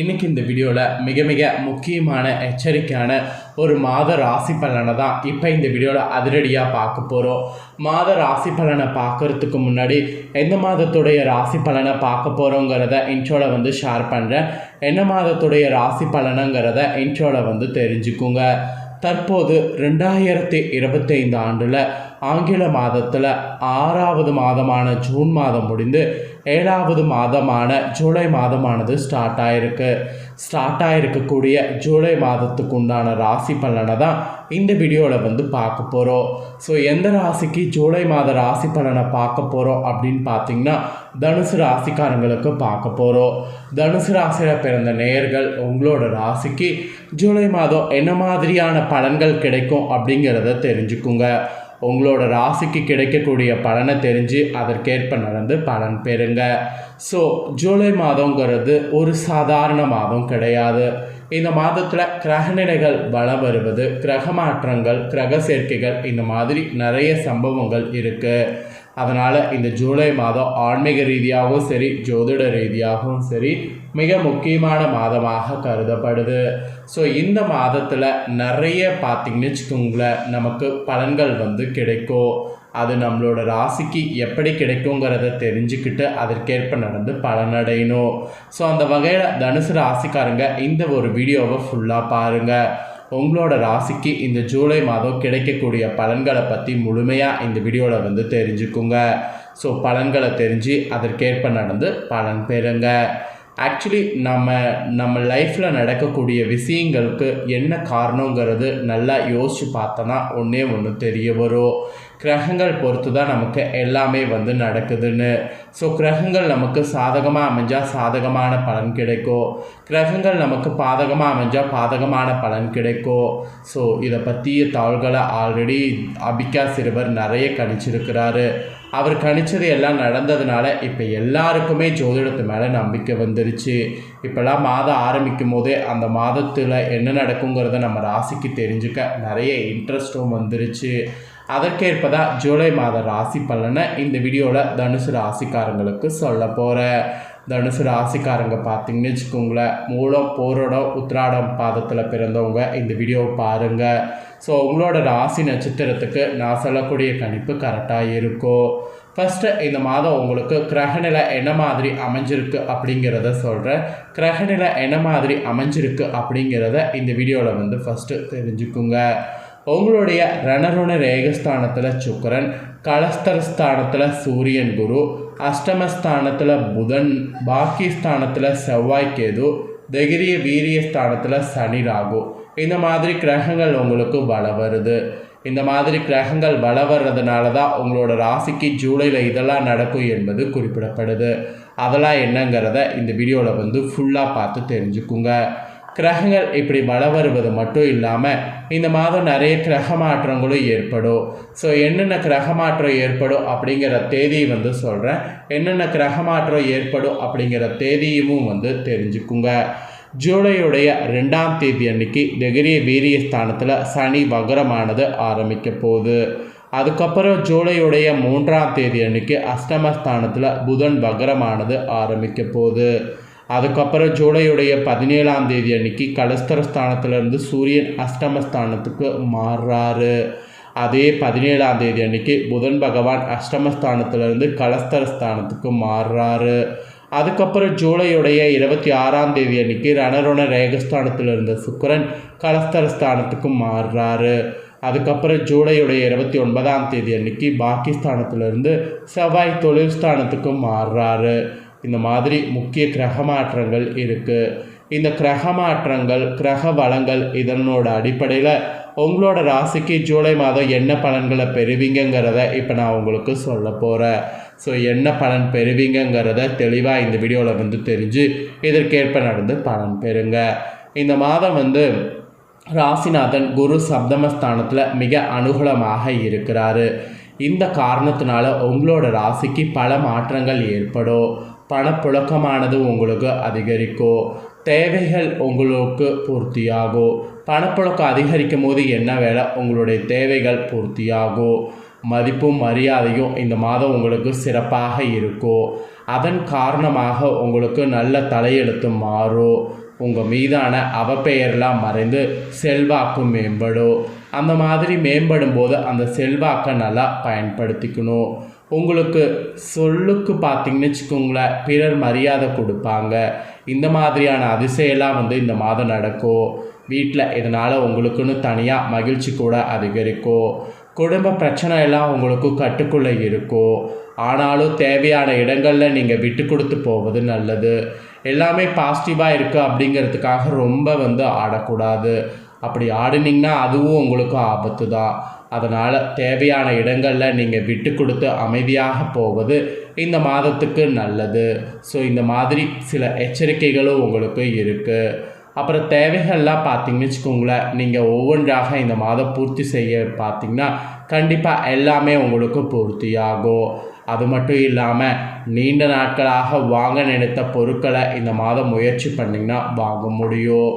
இன்றைக்கி இந்த வீடியோவில் மிக மிக முக்கியமான எச்சரிக்கையான ஒரு மாத ராசி பலனை தான் இப்போ இந்த வீடியோவில் அதிரடியாக பார்க்க போகிறோம் மாத ராசி பலனை பார்க்கறதுக்கு முன்னாடி எந்த மாதத்துடைய ராசி பலனை பார்க்க போகிறோங்கிறத இன்ட்ரோவில் வந்து ஷேர் பண்ணுறேன் என்ன மாதத்துடைய ராசி பலனுங்கிறத இன்ட்ரோவில் வந்து தெரிஞ்சுக்குங்க. தற்போது ரெண்டாயிரத்தி இருபத்தைந்து ஆண்டில் ஆங்கில மாதத்தில் ஆறாவது மாதமான ஜூன் மாதம் முடிந்து ஏழாவது மாதமான ஜூலை மாதமானது ஸ்டார்ட் ஆயிருக்கு. ஸ்டார்ட் ஆயிருக்கக்கூடிய ஜூலை மாதத்துக்கு உண்டான ராசி பலனை தான் இந்த வீடியோவில் வந்து பார்க்க போகிறோம் ஸோ எந்த ராசிக்கு ஜூலை மாத ராசி பலனை பார்க்க போகிறோம் அப்படின்னு பார்த்தீங்கன்னா தனுசு ராசிக்காரங்களுக்கு பார்க்க போகிறோம் தனுசு ராசியில் பிறந்த நேயர்கள் உங்களோட ராசிக்கு ஜூலை மாதம் என்ன மாதிரியான பலன்கள் கிடைக்கும் அப்படிங்கிறத தெரிஞ்சுக்குங்க. உங்களோட ராசிக்கு கிடைக்கக்கூடிய பலனை தெரிஞ்சு அதற்கேற்ப நடந்து பலன் பெறுங்க. ஸோ ஜூலை மாதங்கிறது ஒரு சாதாரண மாதம் கிடையாது. இந்த மாதத்தில் கிரகநிலைகள் வளம் வருவது கிரக மாற்றங்கள் கிரக சேர்க்கைகள் இந்த மாதிரி நிறைய சம்பவங்கள் இருக்குது அதனால் இந்த ஜூலை மாதம் ஆன்மீக ரீதியாகவும் சரி ஜோதிட ரீதியாகவும் சரி மிக முக்கியமான மாதமாக கருதப்படுது. ஸோ இந்த மாதத்தில் நிறைய பார்த்திங்கன்னு வச்சுக்கோங்களேன் நமக்கு பலன்கள் வந்து கிடைக்கும். அது நம்மளோட ராசிக்கு எப்படி கிடைக்குங்கிறத தெரிஞ்சுக்கிட்டு அதற்கேற்ப நடந்து பலனடையணும். ஸோ அந்த வகையில் தனுசு ராசிக்காரங்க இந்த ஒரு வீடியோவை ஃபுல்லாக பாருங்கள் உங்களோட ராசிக்கு இந்த ஜூலை மாதம் கிடைக்கக்கூடிய பலன்களை பற்றி முழுமையாக இந்த வீடியோவில் வந்து தெரிஞ்சுக்குங்க. ஸோ பலன்களை தெரிஞ்சு அதற்கேற்ப நடந்து பலன் பெறுங்க. ஆக்சுவலி நம்ம நம்ம லைஃப்பில் நடக்கக்கூடிய விஷயங்களுக்கு என்ன காரணங்கிறது நல்லா யோசித்து பார்த்தோன்னா ஒன்றே ஒன்று தெரிய வரும். கிரகங்கள் பொறுத்து தான் நமக்கு எல்லாமே வந்து நடக்குதுன்னு. ஸோ கிரகங்கள் நமக்கு சாதகமாக அமைஞ்சால் சாதகமான பலன் கிடைக்கும். கிரகங்கள் நமக்கு பாதகமாக அமைஞ்சால் பாதகமான பலன் கிடைக்கும். ஸோ இதை பற்றிய தாள்களை ஆல்ரெடி அபிகா சிறுவர் நிறைய கணிச்சிருக்கிறாரு. அவர் கணிச்சது எல்லாம் நடந்ததுனால இப்போ எல்லாருக்குமே ஜோதிடத்து மேலே நம்பிக்கை வந்துருச்சு. இப்போல்லாம் மாதம் ஆரம்பிக்கும் போதே அந்த மாதத்தில் என்ன நடக்குங்கிறத நம்ம ராசிக்கு தெரிஞ்சுக்க நிறைய இன்ட்ரெஸ்ட்டும் வந்துருச்சு. அதற்கேற்பதான் ஜூலை மாத ராசி பலனை இந்த வீடியோவில் தனுசு ராசிக்காரங்களுக்கு சொல்ல போகிறேன் தனுசு ராசிக்காரங்க பார்த்தீங்கன்னு வச்சுக்கோங்களேன். மூலம் போரோட உத்ராடம் பாதத்தில் பிறந்தவங்க. இந்த வீடியோவை பாருங்கள் ஸோ உங்களோட ராசி நட்சத்திரத்துக்கு நான் சொல்லக்கூடிய கணிப்பு கரெக்டாக இருக்கும் ஃபஸ்ட்டு இந்த மாதம் உங்களுக்கு கிரகநிலை என்ன மாதிரி அமைஞ்சிருக்கு அப்படிங்கிறத சொல்கிறேன் கிரகநிலை என்ன மாதிரி அமைஞ்சிருக்கு அப்படிங்கிறத இந்த வீடியோவில் வந்து ஃபஸ்ட்டு தெரிஞ்சுக்குங்க. உங்களுடைய ரணருண ரேகஸ்தானத்தில் சுக்கரன் கலஸ்தரஸ்தானத்தில் சூரியன் குரு அஷ்டமஸ்தானத்தில் புதன் பாக்கி ஸ்தானத்தில் செவ்வாய் தகிரிய வீரிய ஸ்தானத்தில் சனி ராகு. இந்த மாதிரி கிரகங்கள் உங்களுக்கு வள வருது. இந்த மாதிரி கிரகங்கள் வள வர்றதுனால தான் உங்களோட ராசிக்கு ஜூலையில் இதெல்லாம் நடக்கும் என்பது குறிப்பிடப்படுது. அதெல்லாம் என்னங்கிறத இந்த வீடியோவில் வந்து ஃபுல்லாக பார்த்து தெரிஞ்சுக்குங்க. கிரகங்கள் இப்படி வள வருவது மட்டும் இல்லாமல் இந்த மாதம் நிறைய கிரக மாற்றங்களும் ஏற்படும். ஸோ என்னென்ன கிரக மாற்றம் ஏற்படும் அப்படிங்கிற தேதியை வந்து சொல்கிறேன் என்னென்ன கிரக மாற்றம் ஏற்படும் அப்படிங்கிற தேதியும் வந்து தெரிஞ்சுக்குங்க. ஜூலையுடைய ரெண்டாம் தேதி அன்னைக்கு திகிரிய வீரிய ஸ்தானத்தில் சனி வக்ரமானது ஆரம்பிக்க போகுது. அதுக்கப்புறம் ஜூலையுடைய மூன்றாம் தேதி அன்னைக்கு அஷ்டமஸ்தானத்தில் புதன் வக்ரமானது ஆரம்பிக்க போகுது. அதுக்கப்புறம் ஜூலையுடைய பதினேழாம் தேதி அன்னைக்கு கலஸ்தரஸ்தானத்திலேருந்து சூரியன் அஷ்டமஸ்தானத்துக்கு மாறுறாரு. அதே பதினேழாம் தேதி அன்னைக்கு புதன் பகவான் அஷ்டமஸ்தானத்திலேருந்து கலஸ்தரஸ்தானத்துக்கு மாறுறாரு. அதுக்கப்புறம் ஜூலையுடைய இருபத்தி ஆறாம் தேதி அன்னைக்கு ரணரோண ரேகஸ்தானத்தில் இருந்த சுக்கரன் கலஸ்தரஸ்தானத்துக்கு மாறுறாரு. அதுக்கப்புறம் ஜூலையுடைய இருபத்தி ஒன்பதாம் தேதி அன்னைக்கு பாகிஸ்தானத்திலிருந்து செவ்வாய் தொழில் ஸ்தானத்துக்கு மாறுறாரு. இந்த மாதிரி முக்கிய கிரக மாற்றங்கள் இருக்குது இந்த கிரக மாற்றங்கள் கிரக வளங்கள் இதனோட அடிப்படையில் உங்களோட ராசிக்கு ஜூலை மாதம் என்ன பலன்களை பெறுவீங்கங்கிறத இப்போ நான் உங்களுக்கு சொல்ல போகிறேன் ஸோ என்ன பலன் பெறுவீங்கங்கிறத தெளிவாக இந்த வீடியோவில் வந்து தெரிஞ்சு இதற்கேற்ப நடந்து பலன் பெறுங்க. இந்த மாதம் வந்து ராசிநாதன் குரு சப்தமஸ்தானத்தில் மிக அனுகூலமாக இருக்கிறாரு. இந்த காரணத்தினால உங்களோட ராசிக்கு பல மாற்றங்கள் ஏற்படும். பணப்புழக்கமானது உங்களுக்கு அதிகரிக்கும் தேவைகள் உங்களுக்கு பூர்த்தியாகும் பணப்புழக்கம் அதிகரிக்கும் போது என்ன வேலை? உங்களுடைய தேவைகள் பூர்த்தியாகும் மதிப்பும் மரியாதையும் இந்த மாதம் உங்களுக்கு சிறப்பாக இருக்கும் அதன் காரணமாக உங்களுக்கு நல்ல தலையெழுத்து மாறும் உங்கள் மீதான அவப்பெயர்லாம் மறைந்து செல்வாக்கு மேம்படும் அந்த மாதிரி மேம்படும் போது அந்த செல்வாக்கை நல்லா பயன்படுத்திக்கணும். உங்களுக்கு சொல்லுக்கு பார்த்தீங்கன்னு வச்சுக்கோங்களேன் பிறர் மரியாதை கொடுப்பாங்க. இந்த மாதிரியான அதிசயம்லாம் வந்து இந்த மாதம் நடக்கும் வீட்டில் இதனால் உங்களுக்குன்னு தனியாக மகிழ்ச்சி கூட அதிகரிக்கும் குடும்ப பிரச்சனை எல்லாம் உங்களுக்கு கட்டுக்குள்ளே இருக்கும் ஆனாலும் தேவையான இடங்களில் நீங்கள் விட்டு கொடுத்து போவது நல்லது. எல்லாமே பாசிட்டிவாக இருக்குது அப்படிங்கிறதுக்காக ரொம்ப வந்து ஆடக்கூடாது. அப்படி ஆடினீங்கன்னா அதுவும் உங்களுக்கு ஆபத்து தான் அதனால் தேவையான இடங்களில் நீங்கள் விட்டு கொடுத்து அமைதியாக போவது இந்த மாதத்துக்கு நல்லது. ஸோ இந்த மாதிரி சில எச்சரிக்கைகளும் உங்களுக்கு இருக்குது அப்புறம் தேவைகள்லாம் பார்த்தீங்கன்னு வச்சுக்கோங்களேன் நீங்கள் ஒவ்வொன்றாக இந்த மாதம் பூர்த்தி செய்ய பார்த்தீங்கன்னா கண்டிப்பாக எல்லாமே உங்களுக்கு பூர்த்தியாகும். அது மட்டும் இல்லாமல் நீண்ட நாட்களாக வாங்க நினைத்த பொருட்களை இந்த மாதம் முயற்சி பண்ணிங்கன்னா வாங்க முடியும்.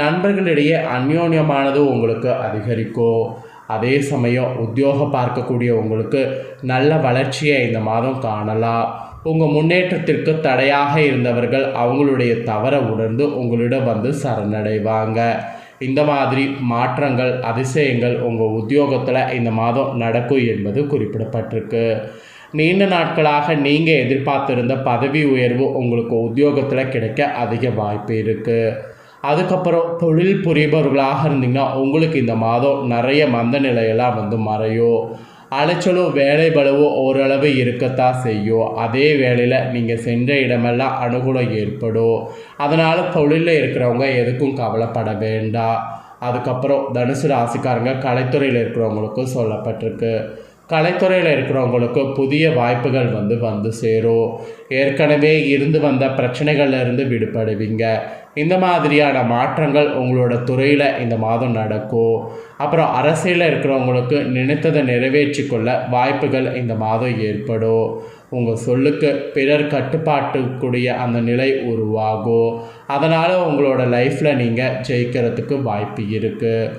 நண்பர்களிடையே அந்யோன்யமானது உங்களுக்கு அதிகரிக்கும். அதே சமயம் உத்தியோகம் பார்க்கக்கூடிய உங்களுக்கு நல்ல வளர்ச்சியை இந்த மாதம் காணலாம். உங்கள் முன்னேற்றத்திற்கு தடையாக இருந்தவர்கள் அவங்களுடைய தவறை உணர்ந்து உங்களிடம் வந்து சரணடைவாங்க. இந்த மாதிரி மாற்றங்கள் அதிசயங்கள் உங்கள் உத்தியோகத்தில் இந்த மாதம் நடக்கும் என்பது குறிப்பிடப்பட்டிருக்கு. நீண்ட நாட்களாக நீங்கள் எதிர்பார்த்திருந்த பதவி உயர்வு உங்களுக்கு உத்தியோகத்தில் கிடைக்க அதிக வாய்ப்பு இருக்குது அதுக்கப்புறம் தொழில் புரிபவர்களாக இருந்தீங்கன்னா உங்களுக்கு இந்த மாதம் நிறைய மந்த நிலையெல்லாம் வந்து மறையும். அலைச்சலும் வேலை பலவும் ஓரளவு இருக்கத்தான் செய்யும். அதே வேளையில் நீங்கள் சென்ற இடமெல்லாம் அனுகூலம் ஏற்படும். அதனால் தொழிலில் இருக்கிறவங்க எதுக்கும் கவலைப்பட வேண்டாம். அதுக்கப்புறம் தனுசு ராசிக்காரங்க கலைத்துறையில் இருக்கிறவங்களுக்கும் சொல்லப்பட்டிருக்கு. கலைத்துறையில் இருக்கிறவங்களுக்கு புதிய வாய்ப்புகள் வந்து வந்து சேரும் ஏற்கனவே இருந்து வந்த பிரச்சனைகள்லேருந்து விடுபடுவீங்க. இந்த மாதிரியான மாற்றங்கள் உங்களோட துறையில் இந்த மாதம் நடக்கும் அப்புறம் அரசியலில் இருக்கிறவங்களுக்கு நினைத்ததை நிறைவேற்றி கொள்ள வாய்ப்புகள் இந்த மாதம் ஏற்படும் உங்கள் சொல்லுக்கு பிறர் கட்டுப்பாட்டுக்கூடிய அந்த நிலை உருவாகும் அதனால் உங்களோட லைஃப்பில் நீங்கள் ஜெயிக்கிறதுக்கு வாய்ப்பு இருக்குது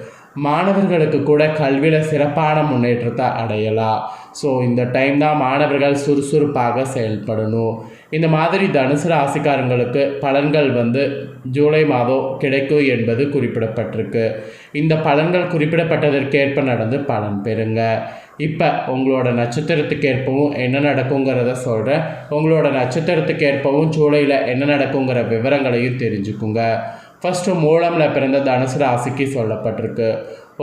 மாணவர்களுக்கு கூட கல்வியில் சிறப்பான முன்னேற்றத்தை அடையலாம். ஸோ இந்த டைம் தான் மாணவர்கள் சுறுசுறுப்பாக செயல்படணும். இந்த மாதிரி தனுசு ராசிக்காரங்களுக்கு பலன்கள் வந்து ஜூலை மாதம் கிடைக்கும் என்பது குறிப்பிடப்பட்டிருக்கு. இந்த பலன்கள் குறிப்பிடப்பட்டதற்கேற்ப நடந்து பலன் பெறுங்க. இப்போ உங்களோட நட்சத்திரத்துக்கு ஏற்பவும் என்ன நடக்குங்கிறத சொல்கிறேன் உங்களோட நட்சத்திரத்துக்கு ஏற்பவும் ஜூலையில் என்ன நடக்குங்கிற விவரங்களையும் தெரிஞ்சுக்குங்க. ஃபஸ்ட்டு மூலமில் பிறந்த தனுசு ராசிக்கு சொல்லப்பட்டிருக்கு.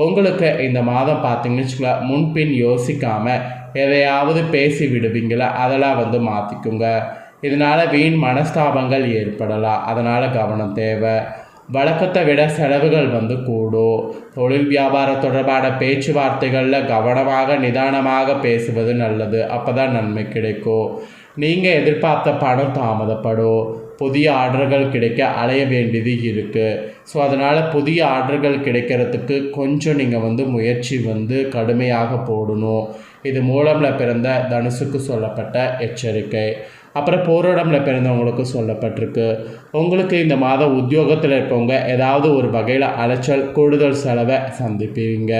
உங்களுக்கு இந்த மாதம் பார்த்தீங்கன்னு வச்சுக்கோங்களேன் முன்பின் யோசிக்காமல் எதையாவது பேசி விடுவீங்களா? அதெல்லாம் வந்து மாற்றிக்குங்க இதனால் வீண் மனஸ்தாபங்கள் ஏற்படலாம். அதனால் கவனம் தேவை. வழக்கத்தை விட செலவுகள் வந்து கூடும். தொழில் வியாபாரம் தொடர்பான பேச்சுவார்த்தைகளில் கவனமாக நிதானமாக பேசுவது நல்லது. அப்போ தான் நன்மை கிடைக்கும். நீங்கள் எதிர்பார்த்த பணம் தாமதப்படும். புதிய ஆர்டர்கள் கிடைக்க அலைய வேண்டியது இருக்குது ஸோ அதனால் புதிய ஆர்டர்கள் கிடைக்கிறதுக்கு கொஞ்சம் நீங்கள் வந்து முயற்சி வந்து கடுமையாக போடணும். இது மூலமில் பிறந்த தனுசுக்கு சொல்லப்பட்ட எச்சரிக்கை. அப்புறம் போராடமில் பிறந்தவங்களுக்கு சொல்லப்பட்டிருக்கு. உங்களுக்கு இந்த மாதம் உத்தியோகத்தில் இருப்பவங்க ஏதாவது ஒரு வகையில் அலைச்சல் கூடுதல் செலவை சந்திப்பீங்க.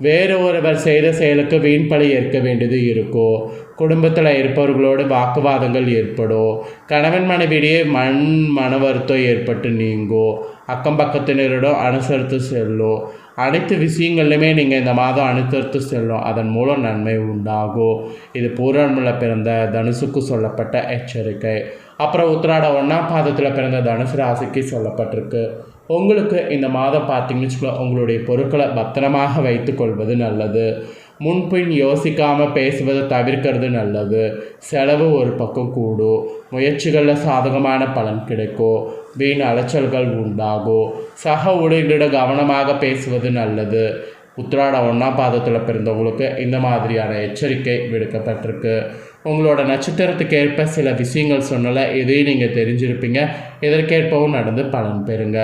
வேறு ஒருவர் செய்த செயலுக்கு வீண்பழி ஏற்க வேண்டியது இருக்கும் குடும்பத்தில் இருப்பவர்களோடு வாக்குவாதங்கள் ஏற்படும் கணவன் மனைவியிடையே மண் மன வருத்தம் ஏற்பட்டு நீங்கும் அக்கம் பக்கத்தினரிடம் அனுசரித்து செல்லும் அனைத்து விஷயங்கள்லையுமே நீங்கள் இந்த மாதம் அனுசரித்து செல்லும் அதன் மூலம் நன்மை உண்டாகும் இது பூரணில் பிறந்த தனுசுக்கு சொல்லப்பட்ட எச்சரிக்கை. அப்புறம் உத்திராட ஒன்றாம் பாதத்தில் பிறந்த தனுசு ராசிக்கு சொல்லப்பட்டிருக்கு. உங்களுக்கு இந்த மாதம் பார்த்தீங்கன்னு வச்சுக்கோ உங்களுடைய பொருட்களை பத்திரமாக வைத்துக்கொள்வது நல்லது. முன்பின் யோசிக்காமல் பேசுவதை தவிர்க்கிறது நல்லது. செலவு ஒரு பக்கம் கூடும். முயற்சிகளில் சாதகமான பலன் கிடைக்கும். வீண் அலைச்சல்கள் உண்டாகும். சக ஊழியர்களிட கவனமாக பேசுவது நல்லது. உத்திராட ஒன்றாம் பாதத்தில் பிறந்தவங்களுக்கு இந்த மாதிரியான எச்சரிக்கை விடுக்கப்பட்டிருக்கு. உங்களோட நட்சத்திரத்துக்கு ஏற்ப சில விஷயங்கள் சொன்னல இதையும் நீங்கள் தெரிஞ்சிருப்பீங்க. இதற்கேற்பவும் நடந்து பலன் பெறுங்க.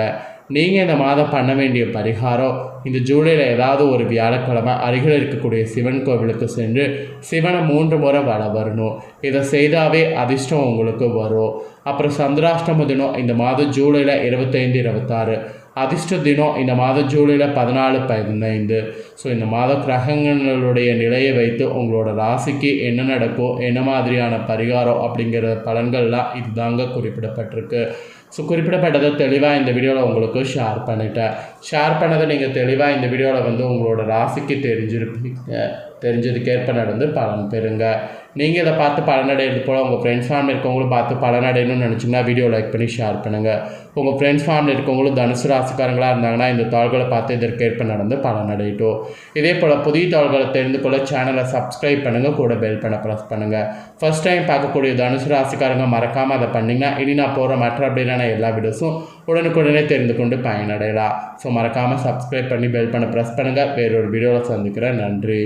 நீங்கள் இந்த மாதம் பண்ண வேண்டிய பரிகாரம் இந்த ஜூலையில் ஏதாவது ஒரு வியாழக்கிழமை அருகில் இருக்கக்கூடிய சிவன் கோவிலுக்கு சென்று சிவனை மூன்று முறை வள வரணும். இதை செய்தாவே அதிர்ஷ்டம் உங்களுக்கு வரும். அப்புறம் சந்திராஷ்டம தினம் இந்த மாதம் ஜூலையில் இருபத்தைந்து இருபத்தாறு. அதிர்ஷ்ட தினம் இந்த மாத ஜூலையில் பதினாலு பதினைந்து. ஸோ இந்த மாத கிரகங்களுடைய நிலையை வைத்து உங்களோட ராசிக்கு என்ன நடக்கும் என்ன மாதிரியான பரிகாரம் அப்படிங்கிற பலன்கள்லாம் இதுதாங்க குறிப்பிடப்பட்டிருக்கு. ஸோ குறிப்பிடப்பட்டதை தெளிவாக இந்த வீடியோவில் உங்களுக்கு ஷேர் பண்ணிட்டேன். ஷேர் பண்ணதை நீங்கள் தெளிவாக இந்த வீடியோவில் வந்து உங்களோட ராசிக்கு தெரிஞ்சிருப்பீங்க. தெரிஞ்சதுக்கேற்ப நடந்து பலன் பெறுங்க. நீங்கள் இதை பார்த்து பலனடைகிறது போல் உங்கள் ஃப்ரெண்ட்ஸ் ஃபேமிலி இருக்கவங்களும் பார்த்து பலனடையணும்னு நினச்சிங்கன்னா வீடியோ லைக் பண்ணி ஷேர் பண்ணுங்கள் உங்கள் ஃப்ரெண்ட்ஸ் ஃபேமிலி இருக்கவங்களும் தனுசு ராசிக்காரங்களாக இருந்தாங்கன்னா இந்த தாள்களை பார்த்து இதற்கேற்ப நடந்து பலனடையட்டும் இதே போல் புதிய தாள்களை தெரிந்து கொள்ள சேனலை சப்ஸ்கிரைப் பண்ணுங்கள் கூட பெல் பண்ண ப்ரெஸ் பண்ணுங்கள் ஃபஸ்ட் டைம் பார்க்கக்கூடிய தனுசு ராசிக்காரங்க மறக்காமல் அதை பண்ணிங்கன்னா இனி நான் போகிற மற்ற அப்படின்னா எல்லா வீடியோஸும் உடனுக்குடனே தெரிந்து கொண்டு பயனடையலாம். ஸோ மறக்காமல் சப்ஸ்கிரைப் பண்ணி பெல் பண்ண ப்ரெஸ் பண்ணுங்கள் வேறொரு வீடியோவில் சந்திக்கிறேன். நன்றி.